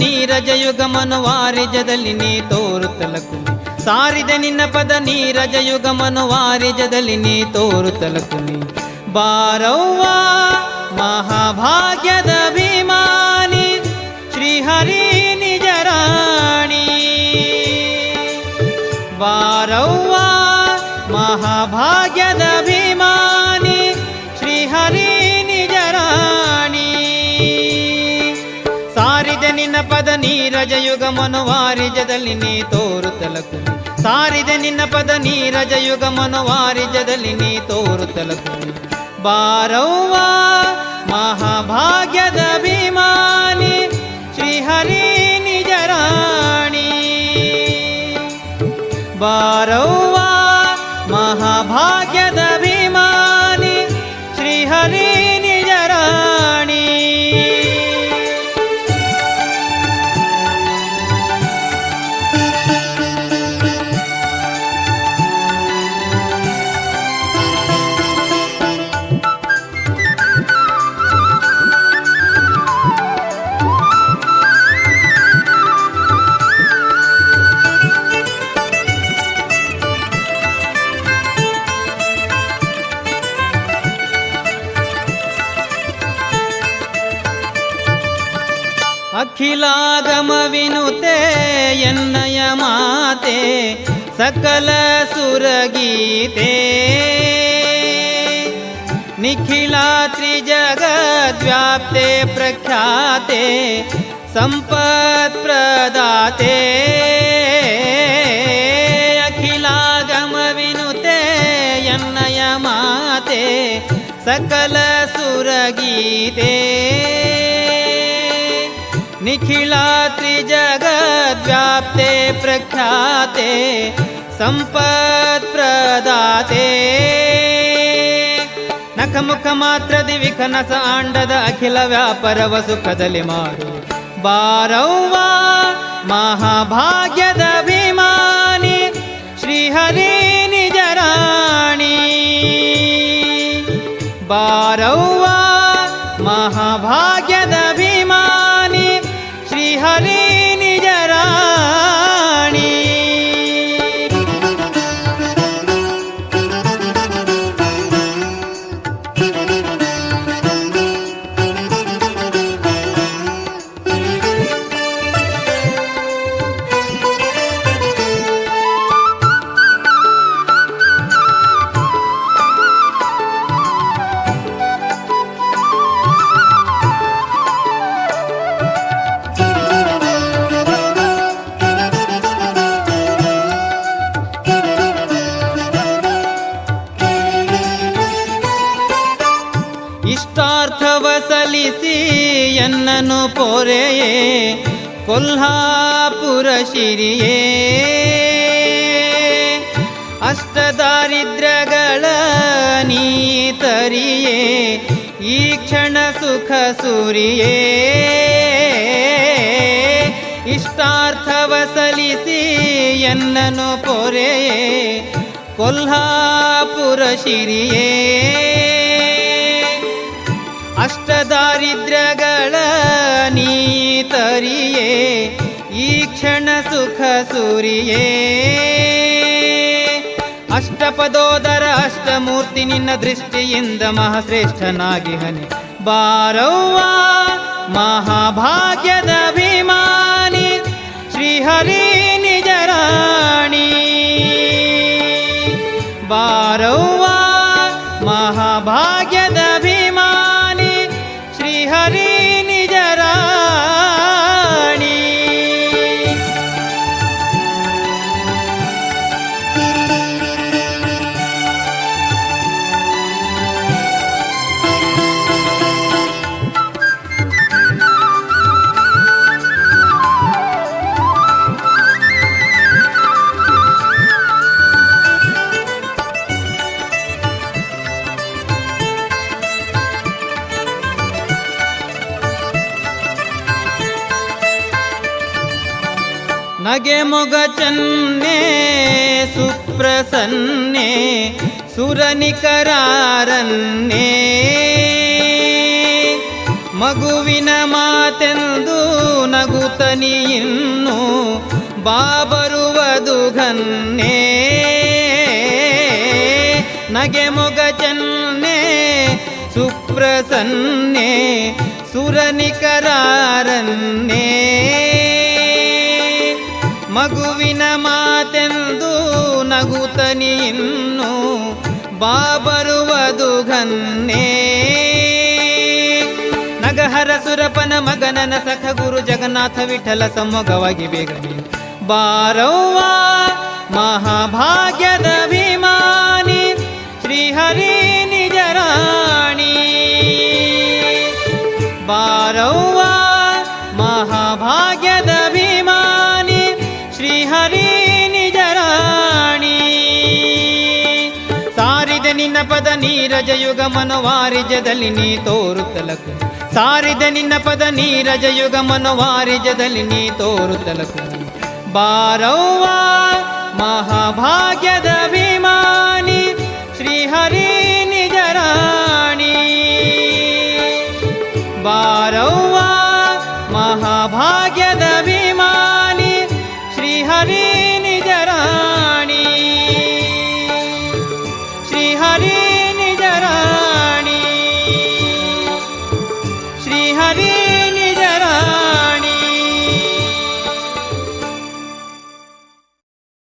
ನೀರಜ ಯುಗ ಮನುವಾರಿಜದಲ್ಲಿ ನೀ ತೋರುತ್ತಲಕು ಸಾರಿದೆ ನಿನ್ನ ಪದ ನೀರಜ ಯುಗ ಮನುವಾರಿಜದಲ್ಲಿ ನೀ ತೋರುತ್ತಲಕು ಬಾರವ್ವ, ಮಹಾಭಾಗ್ಯದ ಅಭಿಮಾನಿ, ಶ್ರೀಹರಿ ನಿಜರಾಣಿ ಬಾರವ್ವ, ಮಹಾಭಾಗ್ಯದ ಅಭಿಮಾನಿ ನಿನ್ನ ಪದ ನೀರಜ ಯುಗ ಮನುವಾರಿಜದಲ್ಲಿ ನೀ ತಲಕು ಸಾರಿದೆ ನಿನ್ನ ಪದ ನೀರಜ ಯುಗ ಮನುವಾರಿಜದಲ್ಲಿ ನೀ ತಲಕು ಬಾರವ್ವ, ಮಹಾಭಾಗ್ಯದ ಅಭಿಮಾನಿ, ಶ್ರೀಹರಿ ನಿಜರಾಣಿ ಬಾರವ್ವ अखिलादमविनुते यन्नय माते सकलसुरगीते निखिला त्रिजगद्व्याप्ते प्रख्याते सम्पत्प्रदाते अखिलागमविनुते यन्नय माते सकलसुरगीते ಮಾತೆ ಸಕಲ ಸುರಗೀತೆ ನಿಖಿಲಾತ್ರಿ ಜಗದ್ವ್ಯಾಪ್ತೆ ಪ್ರಖ್ಯಾತೆ ಸಂಪತ್ ಪ್ರದಾತೆ. ನಖಮುಖ ಮಾತ್ರ ದಿವಿಖನಸ ಆಂಡದ ಅಖಿಲ ವ್ಯಾಪಾರವ ಸುಖದಲ್ಲಿ ಮಾಡು ಬಾರವ್ವ ಮಹಾಭಾಗ್ಯದ ಸಲ್ಲಿಸಿ ಎನ್ನನು ಪೊರೆಯೇ, ಕೊಲ್ಹಾಪುರ ಶಿರಿಯೇ. ಅಷ್ಟದಾರಿದ್ರಗಳ ನೀತರಿಯೇ ಈ ಕ್ಷಣ ಸುಖ ಸೂರಿಯೇ. ಇಷ್ಟಾರ್ಥವ ಸಲಿಸಿ ಎನ್ನನು ಪೊರೆಯೇ, ಕೊಲ್ಹಾಪುರ ಶಿರಿಯೇ. ಅಷ್ಟದಾರಿದ್ರ್ಯಗಳ ನೀತರಿಯೇ, ಈ ಕ್ಷಣ ಸುಖ ಸೂರಿಯೇ. ಅಷ್ಟಪದೋದರ ಅಷ್ಟಮೂರ್ತಿ ನಿನ್ನ ದೃಷ್ಟಿಯಿಂದ ಮಹಾಶ್ರೇಷ್ಠನಾಗಿ ಹನಿ ಬಾರವ್ವ, ಮಹಾಭಾಗ್ಯದ ಅಭಿಮಾನಿ, ಶ್ರೀಹರಿ ನಿಜರಾಣಿ ಬಾರವ್ವ, ಮಹಾಭಾಗ್ಯದ ನಗೆ ಮೊಗ ಚನ್ನೆ, ಸುಪ್ರಸನ್ನೆ, ಸುರನಿಕರಾರನ್ನೇ. ಮಗುವಿನ ಮಾತೆಂದು ನಗುತನಿಯನ್ನು ಬಾಬರುವುದು ಘನ್ನೇ ನಗೆ ಮೊಗ ಚನ್ನೆ, ಸುಪ್ರಸನ್ನೆ, ಸುರನಿಕರಾರನ್ನೇ. ಮಗುವಿನ ಮಾತೆಂದು ನಗುತನಿಯನ್ನು ಬಾಬರುವುದು ಘನ್ನೇ ನಗಹರ ಸುರಪನ ಮಗನನ ಸಖ ಗುರು ಜಗನ್ನಾಥ ವಿಠಲ ಸಮ್ಮೊಗವಾಗಿ ಬೇಗನೆ. ಬಾರವ್ವ, ಮಹಾಭಾಗ್ಯದ ಅಭಿಮಾನಿ, ಶ್ರೀಹರಿ ನಿಜರಾಣಿ ಬಾರವ್ವ ನೀರಜ ಯುಗ ಮನವಾರಿಜದಲ್ಲಿ ನೀ ತೋರುತ್ತಲಕು ಸಾರಿದ ನಿನ್ನ ಪದ ನೀರಜ ಯುಗ ಮನವಾರಿಜದಲ್ಲಿ ನೀ ತೋರುತ್ತಲಕು ಬಾರವ್ವ, ಮಹಾಭಾಗ್ಯದ ಅಭಿಮಾನಿ, ಶ್ರೀಹರಿ ನಿಜರಾಣಿ ಬಾರವ್ವ, ಮಹಾಭಾಗ್ಯದ ಅಭಿಮಾನಿ, ಶ್ರೀಹರಿ ನಿಜರಾಣಿ ಶ್ರೀಹರಿ